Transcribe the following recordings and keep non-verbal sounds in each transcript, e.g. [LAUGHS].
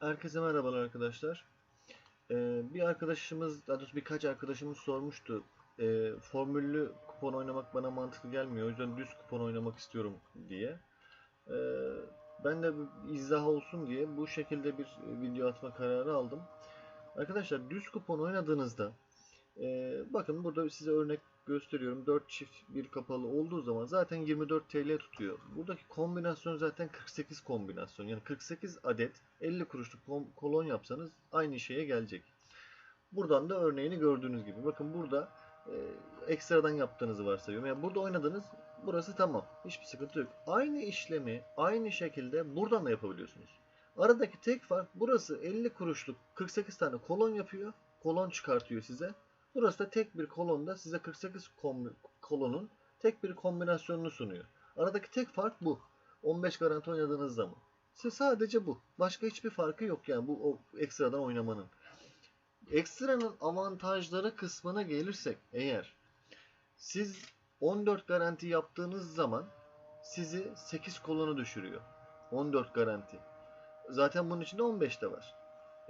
Herkese merhabalar arkadaşlar. Ee, bir arkadaşımız, daha doğrusu birkaç arkadaşımız sormuştu. Ee, formüllü kupon oynamak bana mantıklı gelmiyor. O yüzden düz kupon oynamak istiyorum diye. Ee, ben de izah olsun diye bu şekilde bir video atma kararı aldım. Arkadaşlar düz kupon oynadığınızda e, bakın burada size örnek gösteriyorum. 4 çift bir kapalı olduğu zaman zaten 24 TL tutuyor. Buradaki kombinasyon zaten 48 kombinasyon. Yani 48 adet 50 kuruşluk kolon yapsanız aynı şeye gelecek. Buradan da örneğini gördüğünüz gibi. Bakın burada e, ekstradan yaptığınızı varsayıyorum. Yani burada oynadınız. Burası tamam. Hiçbir sıkıntı yok. Aynı işlemi aynı şekilde buradan da yapabiliyorsunuz. Aradaki tek fark burası 50 kuruşluk 48 tane kolon yapıyor. Kolon çıkartıyor size. Burası da tek bir kolonda size 48 kom- kolonun tek bir kombinasyonunu sunuyor. Aradaki tek fark bu. 15 garanti oynadığınız zaman. Size sadece bu. Başka hiçbir farkı yok yani bu o ekstradan oynamanın. Ekstranın avantajları kısmına gelirsek eğer siz 14 garanti yaptığınız zaman sizi 8 kolonu düşürüyor. 14 garanti. Zaten bunun içinde 15 de var.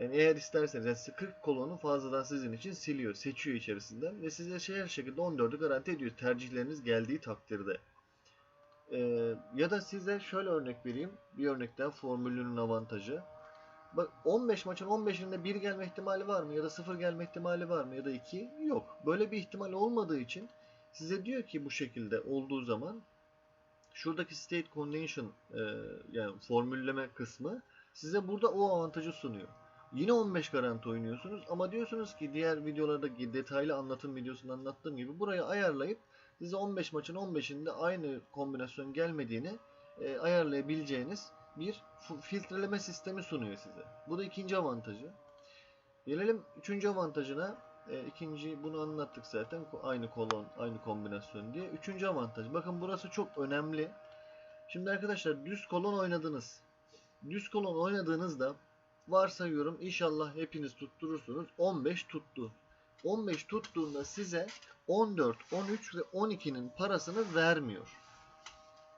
Yani eğer isterseniz yani size 40 kolonu fazladan sizin için siliyor, seçiyor içerisinden ve size şey her şekilde 14'ü garanti ediyor tercihleriniz geldiği takdirde. Ee, ya da size şöyle örnek vereyim. Bir örnekten formülünün avantajı. Bak 15 maçın 15'inde 1 gelme ihtimali var mı? Ya da 0 gelme ihtimali var mı? Ya da 2? Yok. Böyle bir ihtimal olmadığı için size diyor ki bu şekilde olduğu zaman şuradaki state condition e, yani formülleme kısmı size burada o avantajı sunuyor. Yine 15 garanti oynuyorsunuz ama diyorsunuz ki diğer videolardaki detaylı anlatım videosunda anlattığım gibi burayı ayarlayıp size 15 maçın 15'inde aynı kombinasyon gelmediğini e, ayarlayabileceğiniz bir filtreleme sistemi sunuyor size. Bu da ikinci avantajı. Gelelim üçüncü avantajına. E, ikinci bunu anlattık zaten. Aynı kolon, aynı kombinasyon diye. Üçüncü avantaj. Bakın burası çok önemli. Şimdi arkadaşlar düz kolon oynadınız. Düz kolon oynadığınızda varsayıyorum inşallah hepiniz tutturursunuz. 15 tuttu. 15 tuttuğunda size 14, 13 ve 12'nin parasını vermiyor.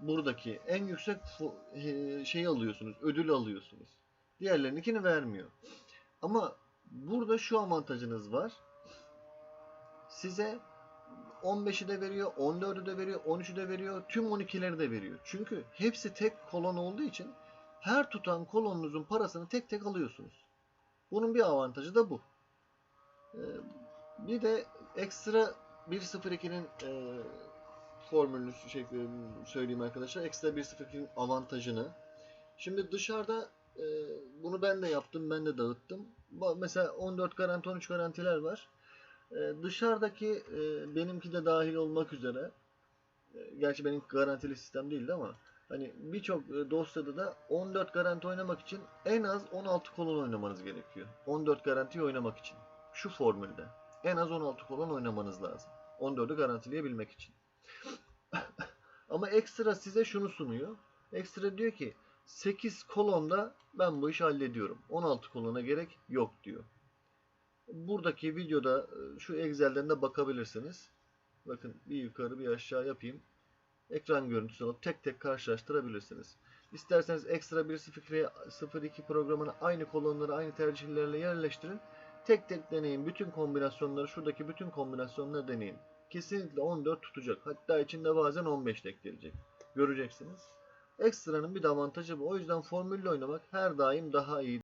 Buradaki en yüksek şeyi alıyorsunuz, ödül alıyorsunuz. Diğerlerininkini vermiyor. Ama burada şu avantajınız var. Size 15'i de veriyor, 14'ü de veriyor, 13'ü de veriyor, tüm 12'leri de veriyor. Çünkü hepsi tek kolon olduğu için her tutan kolonunuzun parasını tek tek alıyorsunuz. Bunun bir avantajı da bu. Ee, bir de ekstra 1.02'nin e, formülünü şey, e, söyleyeyim arkadaşlar. Ekstra 1.02'nin avantajını. Şimdi dışarıda e, bunu ben de yaptım, ben de dağıttım. Mesela 14 garanti, 13 garantiler var. E, dışarıdaki benimki de dahil olmak üzere gerçi benim garantili sistem değildi ama hani birçok e, dosyada da 14 garanti oynamak için en az 16 kolon oynamanız gerekiyor. 14 garantiyi oynamak için. Şu formülde. En az 16 kolon oynamanız lazım. 14'ü garantileyebilmek için. [LAUGHS] ama ekstra size şunu sunuyor. Ekstra diyor ki 8 kolonda ben bu işi hallediyorum. 16 kolona gerek yok diyor. Buradaki videoda e, şu Excel'den de bakabilirsiniz. Bakın bir yukarı bir aşağı yapayım. Ekran görüntüsü alıp tek tek karşılaştırabilirsiniz. İsterseniz ekstra 1.02 programını aynı kolonları aynı tercihlerle yerleştirin. Tek tek deneyin. Bütün kombinasyonları şuradaki bütün kombinasyonları deneyin. Kesinlikle 14 tutacak. Hatta içinde bazen 15 de gelecek. Göreceksiniz. Ekstranın bir de avantajı bu. O yüzden formülle oynamak her daim daha iyi.